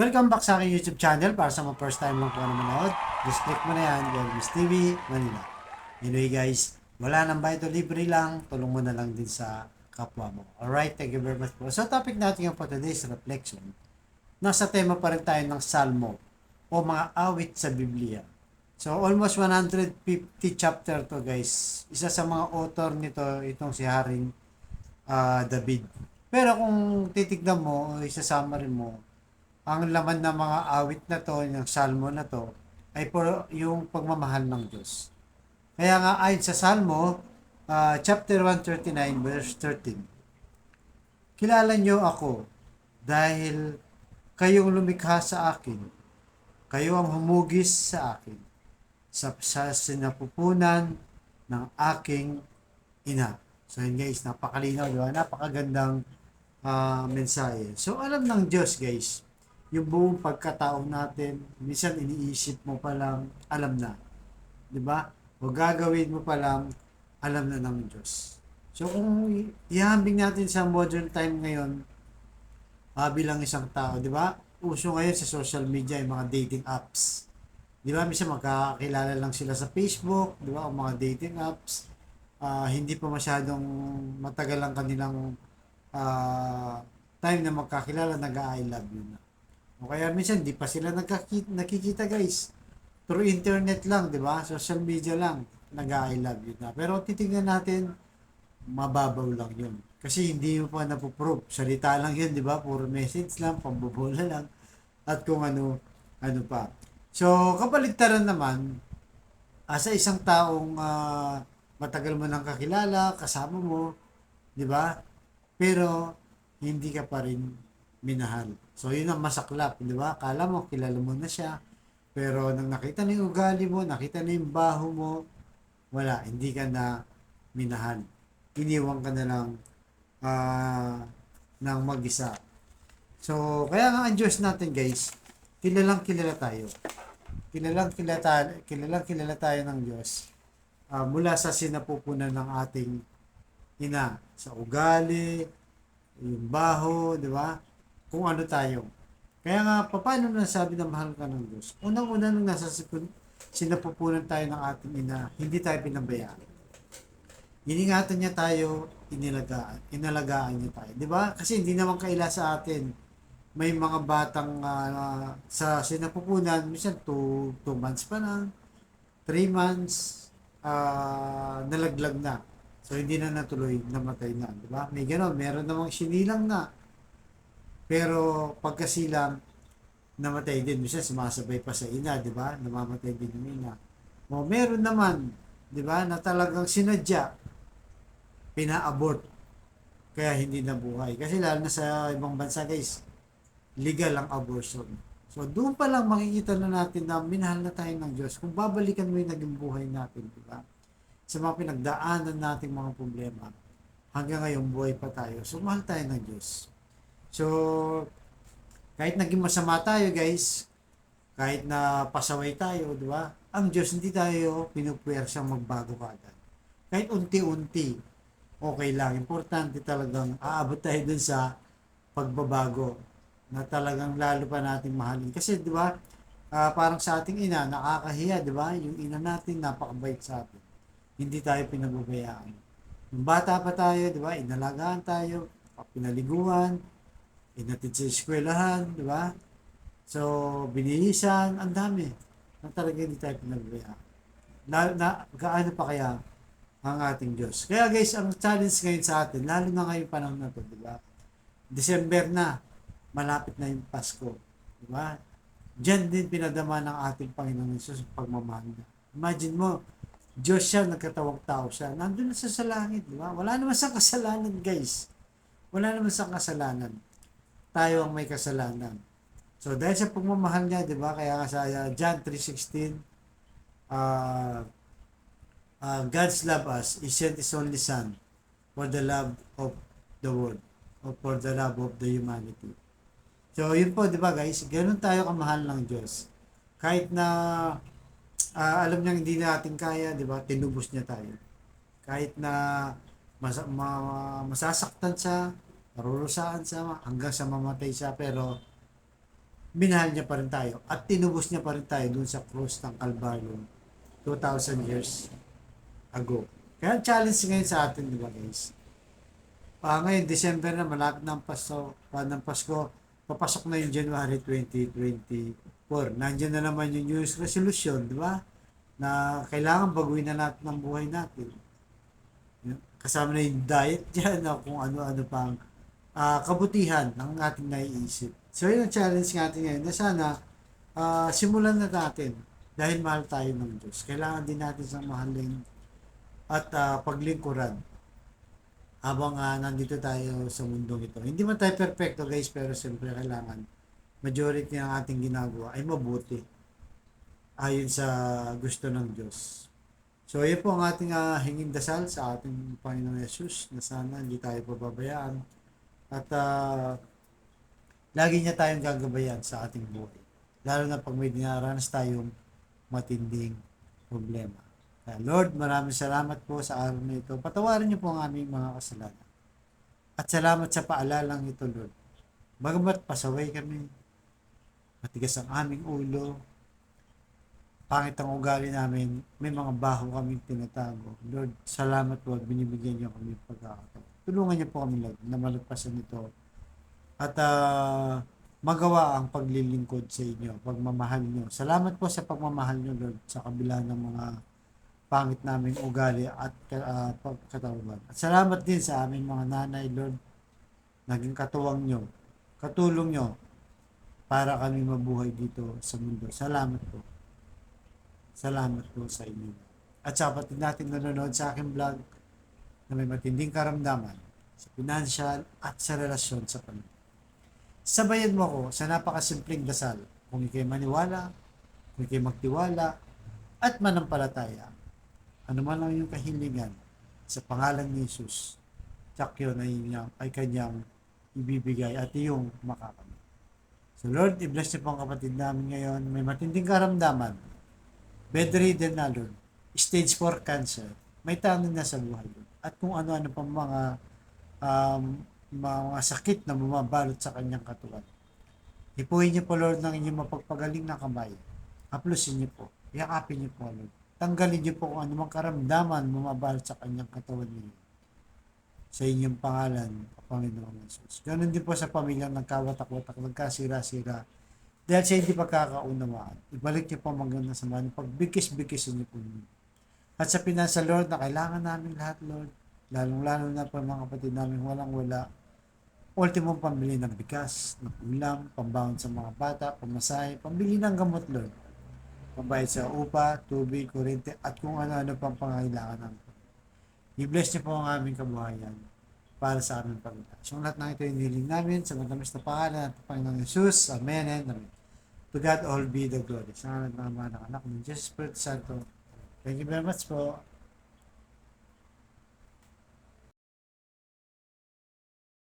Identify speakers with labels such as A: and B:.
A: Welcome back sa aking YouTube channel para sa mga first time lang po na manood. Just click mo na yan, Elvis TV, Manila. Anyway guys, wala nang bayad libre lang, tulong mo na lang din sa kapwa mo. Alright, thank you very much po. So topic natin yung for today's reflection. Nasa tema pa rin tayo ng Salmo o mga awit sa Biblia. So almost 150 chapter to guys. Isa sa mga author nito, itong si Haring ah, David. Pero kung titignan mo, o isa-summary mo, ang laman ng mga awit na to, yung salmo na to, ay por yung pagmamahal ng Diyos. Kaya nga ayon sa Salmo, ah, chapter 139, verse 13, Kilala niyo ako dahil kayong lumikha sa akin. Kayo ang humugis sa akin sa, sa sinapupunan ng aking ina. So yun guys, napakalinaw, di? Napakagandang ah, mensahe. So alam ng Diyos guys, yung buong pagkatao natin, minsan iniisip mo pa lang, alam na. Di ba? O gagawin mo pa lang, alam na ng Diyos. So kung ihambing natin sa modern time ngayon, ah, bilang isang tao, di ba? Uso ngayon sa social media yung mga dating apps. Di ba? Minsan magkakilala lang sila sa Facebook, di ba? O mga dating apps. Ah, hindi pa masyadong matagal ang kanilang ah, time na magkakilala, nag-I love you na. O kaya minsan, di pa sila nagkakita, nakikita guys. Through internet lang, di ba? Social media lang, nag-I love you na. Pero titingnan natin, mababaw lang yun. Kasi hindi mo pa napuprove. Salita lang yun, di ba? Puro message lang, pambobola lang. At kung ano, ano pa. So, kapaligtaran naman, ah, sa isang taong ah, matagal mo nang kakilala, kasama mo, di ba? Pero, hindi ka pa rin minahal. So, yun ang masaklap, di ba? Kala mo, kilala mo na siya. Pero, nang nakita na yung ugali mo, nakita na yung baho mo, wala, hindi ka na minahal. Iniwan ka na lang ah, ng mag-isa. So, kaya nga ang Diyos natin, guys, kilalang kilala tayo. Kilalang kilala, tayo- kilalang kilala tayo ng Diyos ah, mula sa sinapupunan ng ating ina. Sa ugali, yung baho, di ba? Kung ano tayo. Kaya nga, paano na sabi na mahal ka ng Diyos? Unang-una nung nasa sinapupunan tayo ng ating ina, hindi tayo pinabayaan. Iningatan niya tayo, inilagaan, inalagaan niya tayo. Di ba? Kasi hindi naman kaila sa atin. May mga batang ah, sa sinapupunan, minsan 2 months pa lang, 3 months, ah, nalaglag na. So, hindi na natuloy, namatay na. Di ba? May gano'n, meron namang sinilang na. Pero pagkasilang, namatay din. Minsan sumasabay pa sa ina, di ba? Namamatay din yung ina. O meron naman, di ba, na talagang sinadya, pina-abort. Kaya hindi nabuhay. Kasi lalo na sa ibang bansa guys, legal ang abortion. So doon pa lang makikita na natin na minahal na tayo ng Diyos. Kung babalikan mo yung naging buhay natin, di ba? Sa mga pinagdaanan nating mga problema, hanggang ngayon buhay pa tayo. So mahal tayo ng Diyos. So, kahit naging masama tayo guys, kahit na pasaway tayo, di ba? Ang Diyos hindi tayo pinupuwersang magbago agad. Kahit unti-unti, okay lang. Importante talagang aabot tayo dun sa pagbabago na talagang lalo pa nating mahalin. Kasi, di ba, ah, parang sa ating ina, nakakahiya, di ba? Yung ina natin, napakabait sa atin. Hindi tayo pinababayaan. Nung bata pa tayo, di ba, inalagaan tayo, pinaliguan, inatid sa eskwelahan, di ba? So, binihisan, ang dami. Na talaga hindi tayo pinabayaan. Na, na, gaano pa kaya ang ating Diyos. Kaya guys, ang challenge ngayon sa atin, lalo na ngayong panahon na to, di ba? December na, malapit na yung Pasko. Di ba? Diyan din pinadama ng ating Panginoon Jesus ang pagmamahal niya. Imagine mo, Diyos siya, nagkatawang tao siya. Nandun na siya sa langit, di ba? Wala naman sa kasalanan, guys. Wala naman sa kasalanan. Tayo ang may kasalanan. So, dahil sa pagmamahal niya, di ba? Kaya nga sa uh, John 3.16, uh, uh, God's love us, He sent His only Son for the love of the world or for the love of the humanity. So, yun po, di ba guys? Ganun tayo kamahal ng Diyos. Kahit na ah, alam niya hindi natin kaya, di ba? Tinubos niya tayo. Kahit na mas, ma, masasaktan siya, marurusaan siya, hanggang sa mamatay siya, pero minahal niya pa rin tayo at tinubos niya pa rin tayo dun sa cross ng Calvario 2,000 years ago. Kaya ang challenge ngayon sa atin, di ba guys? Ah, ngayon, December na, malapit ang Pasko, pa ng Pasko, papasok na yung January 2024. Nandiyan na naman yung New Year's resolution, di ba? Na kailangan baguhin na natin ang buhay natin. Kasama na yung diet dyan, kung ano-ano pang ah, kabutihan ng ating naiisip. So, yun ang challenge natin ngayon na sana ah, simulan na natin dahil mahal tayo ng Diyos. Kailangan din natin sa mahalin at ah, paglingkuran habang ah, nandito tayo sa mundong ito. Hindi man tayo perfecto guys, pero siyempre kailangan majority ng ating ginagawa ay mabuti ayon sa gusto ng Diyos. So, yun po ang ating ah, hinging dasal sa ating Panginoon Yesus na sana hindi tayo pababayaan at ah, lagi niya tayong gagabayan sa ating buhay. Lalo na pag may dinaranas tayong matinding problema. Kaya Lord, maraming salamat po sa araw na ito. Patawarin niyo po ang aming mga kasalanan. At salamat sa paalalang ito, Lord. Bagamat pasaway kami, matigas ang aming ulo, pangit ang ugali namin, may mga baho kaming tinatago. Lord, salamat po at binibigyan niyo kami pagkakataon. Tulungan niyo po kami, Lord, na malagpasan ito at ah, magawa ang paglilingkod sa inyo, pagmamahal niyo. Salamat po sa pagmamahal niyo, Lord, sa kabila ng mga pangit naming ugali at uh, pagkatawan. At salamat din sa aming mga nanay, Lord, naging katuwang nyo, katulong nyo para kami mabuhay dito sa mundo. Salamat po. Salamat po sa inyo. At sa kapatid natin nanonood sa aking vlog na may matinding karamdaman sa financial at sa relasyon sa pamilya. Sabayan mo ako sa napakasimpleng dasal kung ikay maniwala, kung ikay magtiwala, at manampalataya. Ano man ang iyong kahilingan sa pangalan ni Jesus, tsak yun ay, ay kanyang ibibigay at iyong makakamit. So Lord, i-bless niyo po ang kapatid namin ngayon. May matinding karamdaman. Bedridden na Lord. Stage 4 cancer. May tanong na sa buhay Lord. At kung ano-ano pang mga um, mga sakit na bumabalot sa kanyang katawan. Ipuhin niyo po Lord ng inyong mapagpagaling na kamay. Haplusin niyo po. Yakapin niyo po Lord. Tanggalin niyo po kung anumang karamdaman bumabalot sa kanyang katawan niyo. Sa inyong pangalan, Panginoon Jesus. Ganon din po sa pamilyang nagkawatak-watak, nagkasira-sira. Dahil sa hindi pagkakaunawaan, ibalik niyo po ang maganda sa mga pagbigkis-bigkisin niyo po niyo. At sa pinasa Lord na kailangan namin lahat Lord, lalong-lalo na po mga kapatid namin walang-wala, ultimong pambili ng bigas, ng ulam, pambaon sa mga bata, pamasahe, pambili ng gamot Lord, pambayad sa upa, tubig, kurente, at kung ano-ano pang pangailangan namin. I-bless niyo po ang aming kabuhayan para sa aming Panginoon. So lahat ng ito yung niling namin sa matamis na pangalan at Panginoong Jesus. Amen and Amen. To God all be the glory. Sa ngalan ng Ama ng Anak ng Jesus Spirit Santo. Thank you very much po.